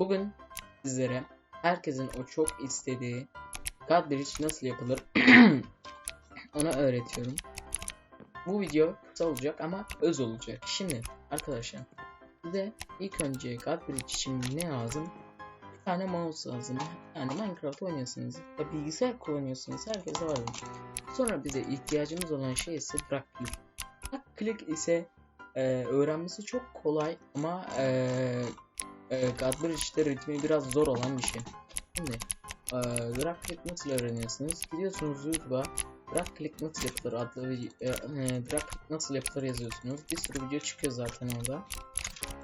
Bugün sizlere herkesin o çok istediği God nasıl yapılır onu öğretiyorum. Bu video kısa olacak ama öz olacak. Şimdi arkadaşlar size ilk önce God için ne lazım? Bir tane mouse lazım. Yani Minecraft oynuyorsunuz ya bilgisayar kullanıyorsunuz. Herkese var. Sonra bize ihtiyacımız olan şey ise drag click. Drag click ise e, öğrenmesi çok kolay ama e, e, God Bridge'de ritmi biraz zor olan bir şey. Şimdi e, drag click nasıl öğreniyorsunuz? Gidiyorsunuz YouTube'a drag click nasıl yapılır adlı bir e, e, drag click nasıl yapılır yazıyorsunuz. Bir sürü video çıkıyor zaten orada.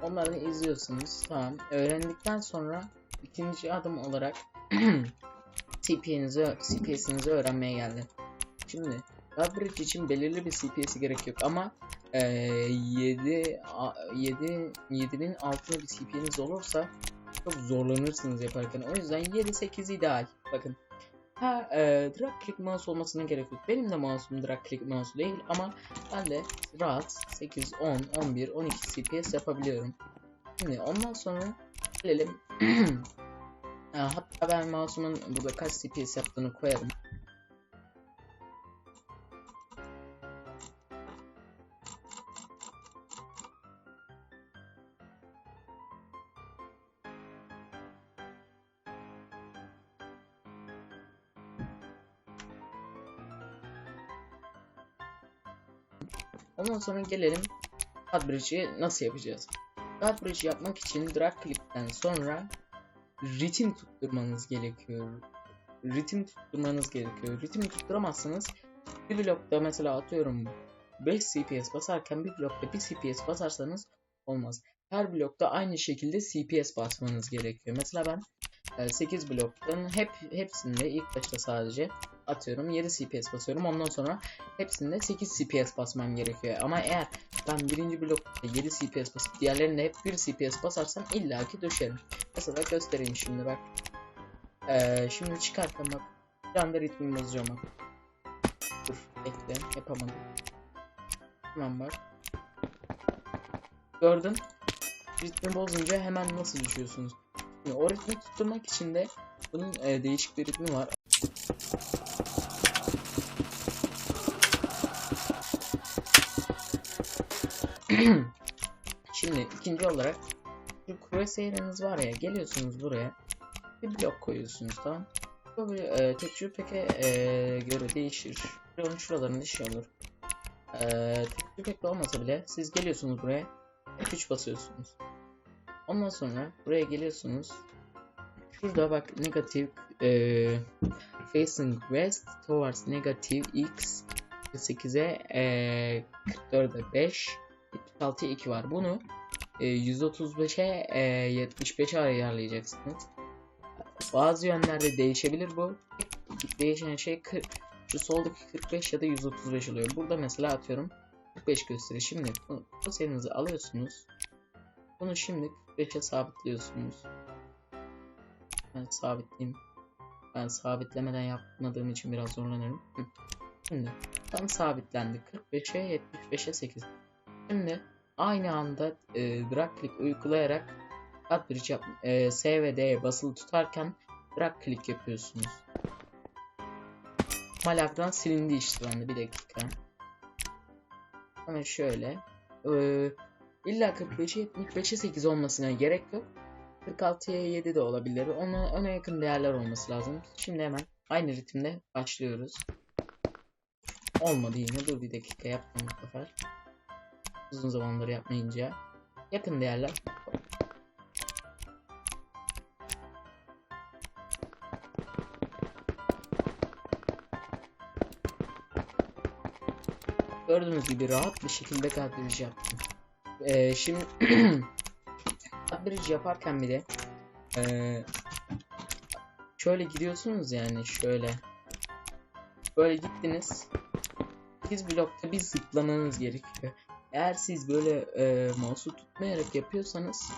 Onları izliyorsunuz. Tamam. Öğrendikten sonra ikinci adım olarak CPS'inizi CPS'inizi öğrenmeye geldi. Şimdi Bridge için belirli bir CPS'i gerek yok ama e, 7 a- 7 7'nin altında bir CPS'iniz olursa çok zorlanırsınız yaparken. O yüzden 7-8 ideal. Bakın. Ha e, drag click mouse olmasına gerek yok. Benim de mouse'um drag click mouse değil ama ben de rahat 8, 10, 11, 12 CPS yapabiliyorum. Şimdi ondan sonra gelelim. Ha, Hatta ben mouse'umun burada kaç CPS yaptığını koyarım. Ondan sonra gelelim Bridge'i nasıl yapacağız? Bridge yapmak için drag click'ten sonra ritim tutturmanız gerekiyor. Ritim tutturmanız gerekiyor. Ritim tutturamazsanız bir blokta mesela atıyorum 5 CPS basarken bir blokta 1 CPS basarsanız olmaz. Her blokta aynı şekilde CPS basmanız gerekiyor. Mesela ben e, 8 bloktan hep hepsinde ilk başta sadece atıyorum 7 CPS basıyorum. Ondan sonra hepsinde 8 CPS basmam gerekiyor. Ama eğer ben birinci blokta 7 CPS basıp diğerlerinde hep 1 CPS basarsam illaki düşerim. Mesela göstereyim şimdi bak. Ee, şimdi çıkarken bak. Bir anda ritmimi bozacağım bak. Dur bekle yapamadım. Hemen bak. Gördün. Ritmi bozunca hemen nasıl düşüyorsunuz? Şimdi o ritmi tutturmak için de bunun e, değişik bir ritmi var. Şimdi ikinci olarak şu Crusader'ınız var ya geliyorsunuz buraya bir blok koyuyorsunuz tamam. Bu bir e, tecrübeke e, göre değişir. Onun şuralarında şey olur. E, tecrübekle olmasa bile siz geliyorsunuz buraya F3 basıyorsunuz. Ondan sonra buraya geliyorsunuz. Şurada bak negatif e, facing west towards negative x 8'e e, 44'e 5 76'ya 2 var. Bunu e, 135'e e, 75'e ayarlayacaksınız. Bazı yönlerde değişebilir bu. Değişen şey 40, şu soldaki 45 ya da 135 oluyor. Burada mesela atıyorum 45 gösteriyor. Şimdi bu, bu alıyorsunuz. Bunu şimdi 45'e sabitliyorsunuz. Ben sabitleyeyim. Ben sabitlemeden yapmadığım için biraz zorlanıyorum. Şimdi tam sabitlendi. 45'e 75'e 8. Şimdi aynı anda e, drag click uygulayarak Bridge yap e, S ve D'ye basılı tutarken drag click yapıyorsunuz. Malak'tan silindi işte bende bir dakika. Ama şöyle e, illa 45'e 75'e 8 olmasına gerek yok. 46'ya 7 de olabilir. Ona, ona yakın değerler olması lazım. Şimdi hemen aynı ritimde başlıyoruz. Olmadı yine. Dur bir dakika yapmam bu sefer. Uzun zamandır yapmayınca. Yakın değerler. Gördüğünüz gibi rahat bir şekilde kadrij yaptım. Ee, şimdi kadrij yaparken bir de ee, şöyle gidiyorsunuz yani şöyle böyle gittiniz 8 blokta bir zıplamanız gerekiyor. Eğer siz böyle e, mouse'u tutmayarak yapıyorsanız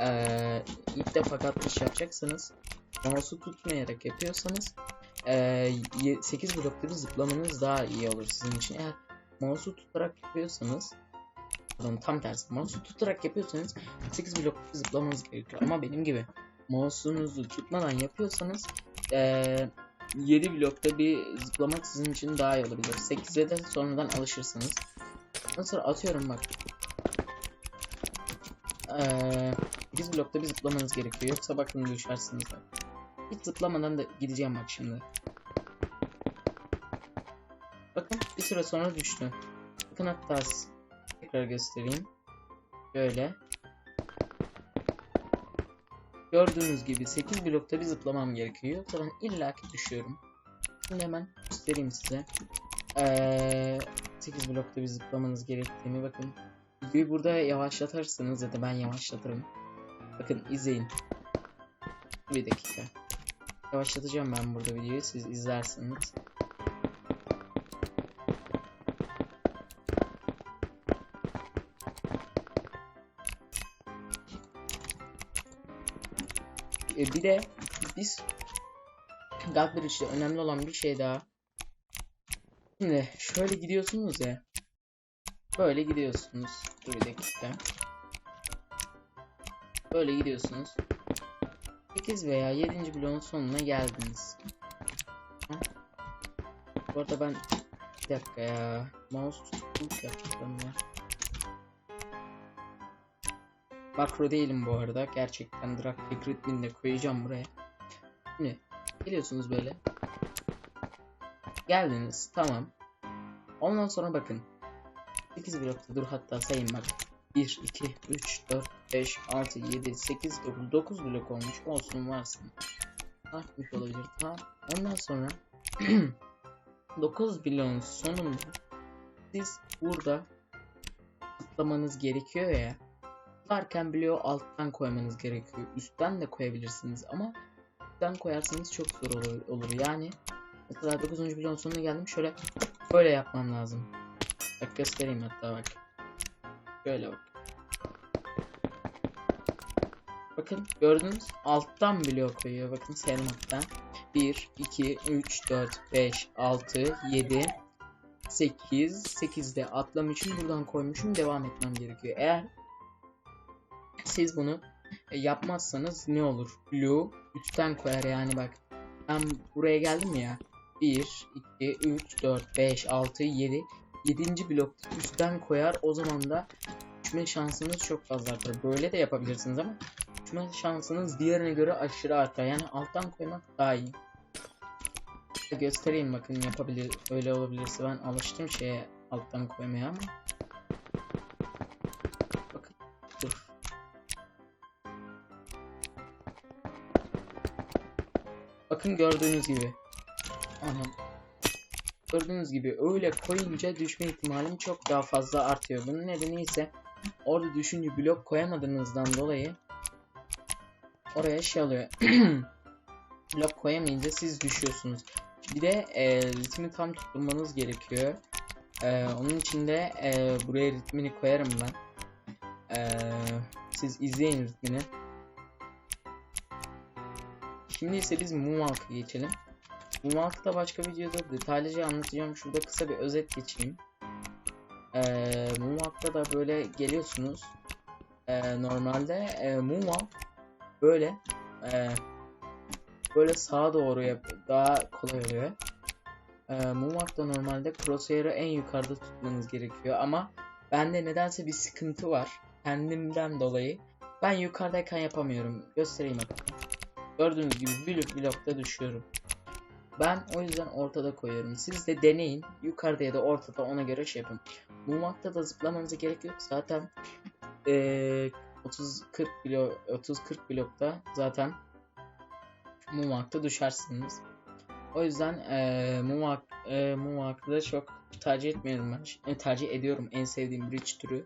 e, ilk defa katmış yapacaksanız mouse'u tutmayarak yapıyorsanız e, 8 blokta bir zıplamanız daha iyi olur sizin için. Eğer mouse'u tutarak yapıyorsanız pardon tam tersi mouse'u tutarak yapıyorsanız 8 blokta bir zıplamanız gerekiyor. Ama benim gibi mouse'unuzu tutmadan yapıyorsanız eee 7 blokta bir zıplamak sizin için daha iyi olabilir. 8'e de sonradan alışırsınız. Sonra atıyorum bak. Eee 8 blokta bir zıplamanız gerekiyor. Yoksa bakın düşersiniz bak. Hiç zıplamadan da gideceğim bak şimdi. Bakın bir süre sonra düştü. Bakın hatta tekrar göstereyim. Böyle. Gördüğünüz gibi 8 blokta bir zıplamam gerekiyor. Yoksa ben illaki düşüyorum. Şimdi hemen göstereyim size. Ee, 8 blokta bir zıplamanız gerektiğini bakın. Videoyu burada yavaşlatırsınız ya da ben yavaşlatırım. Bakın izleyin. Bir dakika. Yavaşlatacağım ben burada videoyu siz izlersiniz. E, bir de biz Godbridge'de önemli olan bir şey daha. Şimdi şöyle gidiyorsunuz ya. Böyle gidiyorsunuz. Dur bir dakika. Böyle gidiyorsunuz. 8 veya 7. bloğun sonuna geldiniz. Bu arada ben bir dakika ya. Mouse tutukluk yapacağım ya. Makro değilim bu arada. Gerçekten ritmini de koyacağım buraya. Şimdi geliyorsunuz böyle. Geldiniz. Tamam. Ondan sonra bakın. 8 blokta dur hatta sayayım bak. 1, 2, 3, 4, 5, 6, 7, 8, 9, 9 blok olmuş. Olsun varsın. Artmış olabilir. Tamam. Ondan sonra 9 bloğun sonunda siz burada zıplamanız gerekiyor ya. Zıplarken bloğu alttan koymanız gerekiyor. Üstten de koyabilirsiniz ama üstten koyarsanız çok zor olur. Yani mesela 9. bloğun sonuna geldim. Şöyle böyle yapmam lazım. Bak göstereyim hatta bak. Şöyle bak. Bakın gördünüz alttan blok koyuyor. Bakın hatta. 1, 2, 3, 4, 5, 6, 7, 8. 8'de atlam için buradan koymuşum. Devam etmem gerekiyor. Eğer siz bunu e, yapmazsanız ne olur? Blue üstten koyar yani bak. Ben buraya geldim ya. 1, 2, 3, 4, 5, 6, 7. 7. blok üstten koyar. O zaman da düşme şansınız çok fazla artar. Böyle de yapabilirsiniz ama düşme şansınız diğerine göre aşırı artar. Yani alttan koymak daha iyi. Göstereyim bakın yapabilir öyle olabilirse ben alıştım şeye alttan koymaya ama bakın dur bakın gördüğünüz gibi Anam. Gördüğünüz gibi öyle koyunca düşme ihtimalim çok daha fazla artıyor. Bunun nedeni ise orada düşünce blok koyamadığınızdan dolayı oraya şey oluyor. blok koyamayınca siz düşüyorsunuz. Bir de e, ritmi tam tutturmanız gerekiyor. E, onun için de e, buraya ritmini koyarım ben. E, siz izleyin ritmini. Şimdi ise biz Moonwalk'a geçelim. Moonwalk'ta başka videoda detaylıca anlatacağım. Şurada kısa bir özet geçeyim. Ee, Moonwalk'ta da böyle geliyorsunuz. Ee, normalde e, Moonwalk böyle e, böyle sağa doğru yap daha kolay oluyor. Ee, Moonwalk'ta normalde crosshair'ı en yukarıda tutmanız gerekiyor ama bende nedense bir sıkıntı var. Kendimden dolayı. Ben yukarıdayken yapamıyorum. Göstereyim bakın. Gördüğünüz gibi blok blokta düşüyorum. Ben o yüzden ortada koyuyorum. Siz de deneyin. Yukarıda ya da ortada ona göre şey yapın. Moonwalk'ta da zıplamanıza gerek yok. Zaten eee 30-40 blok 30-40 blokta zaten Moonwalk'ta düşersiniz. O yüzden eee Moonwalk eee Moonwalk'ı çok tercih etmiyorum ben. E, tercih ediyorum. En sevdiğim bridge türü.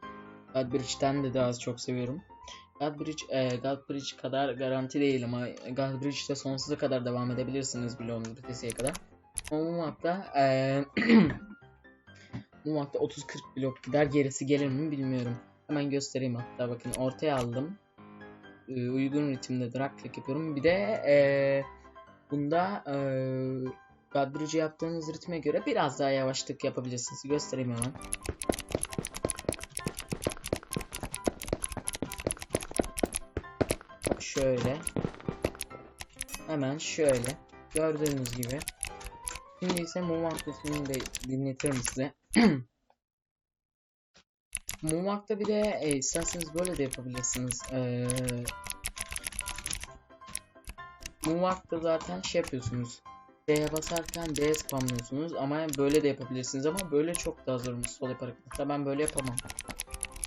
God Bridge'den de daha az çok seviyorum. God Bridge, e, God Bridge kadar garanti değil ama God Bridge'de sonsuza kadar devam edebilirsiniz bloğun ötesiye kadar. Ama Moonwalk'ta e, Moonwalk'ta 30-40 blok gider gerisi gelir mi bilmiyorum. Hemen göstereyim hatta bakın ortaya aldım. E, uygun ritimde drag click yapıyorum. Bir de e, bunda e, God Bridge yaptığınız ritme göre biraz daha yavaşlık yapabilirsiniz. Göstereyim hemen. Hemen şöyle. Gördüğünüz gibi. Şimdi ise Moonwalk ritmini de dinletirim size. Moonwalk'ta bir de e, isterseniz böyle de yapabilirsiniz. Ee, Moonwalk'ta zaten şey yapıyorsunuz. D'ye basarken D spamlıyorsunuz ama böyle de yapabilirsiniz ama böyle çok daha zor sol yaparak. Mesela ben böyle yapamam.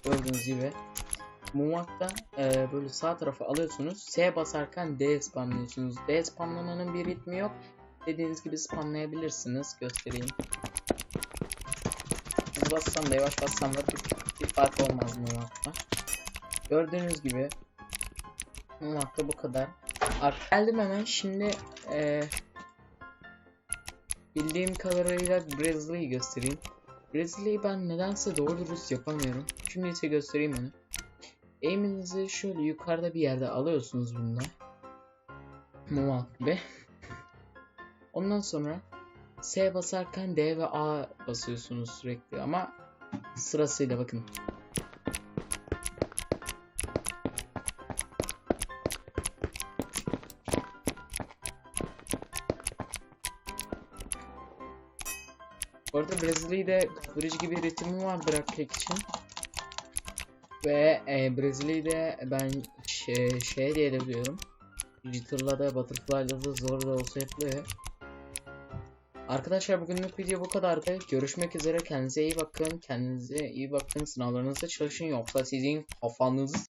Gördüğünüz gibi. Moonwalk'ta e, böyle sağ tarafı alıyorsunuz. S basarken D spamlıyorsunuz. D spamlamanın bir ritmi yok. Dediğiniz gibi spamlayabilirsiniz. Göstereyim. Hızlı bassam da yavaş bassam da bir, bir fark olmaz Moonwalk'ta. Gördüğünüz gibi Moonwalk'ta bu kadar. Ar- Geldim hemen şimdi e, bildiğim kadarıyla Grizzly'yi göstereyim. Grizzly'yi ben nedense doğru dürüst yapamıyorum. Şimdi ise göstereyim onu. Aim'inizi şöyle yukarıda bir yerde alıyorsunuz. Moonwalk gibi. Ondan sonra S basarken D ve A basıyorsunuz sürekli ama sırasıyla bakın. Bu arada Brezilya'da bridge gibi ritmi var bırakmak için. Ve e, Brezilya'yı ben şey, şey diye de biliyorum. Jitter'la da Butterfly'la da zor da olsa yapılıyor. Arkadaşlar bugünlük video bu kadardı. Görüşmek üzere. Kendinize iyi bakın. Kendinize iyi bakın. Sınavlarınızda çalışın. Yoksa sizin kafanız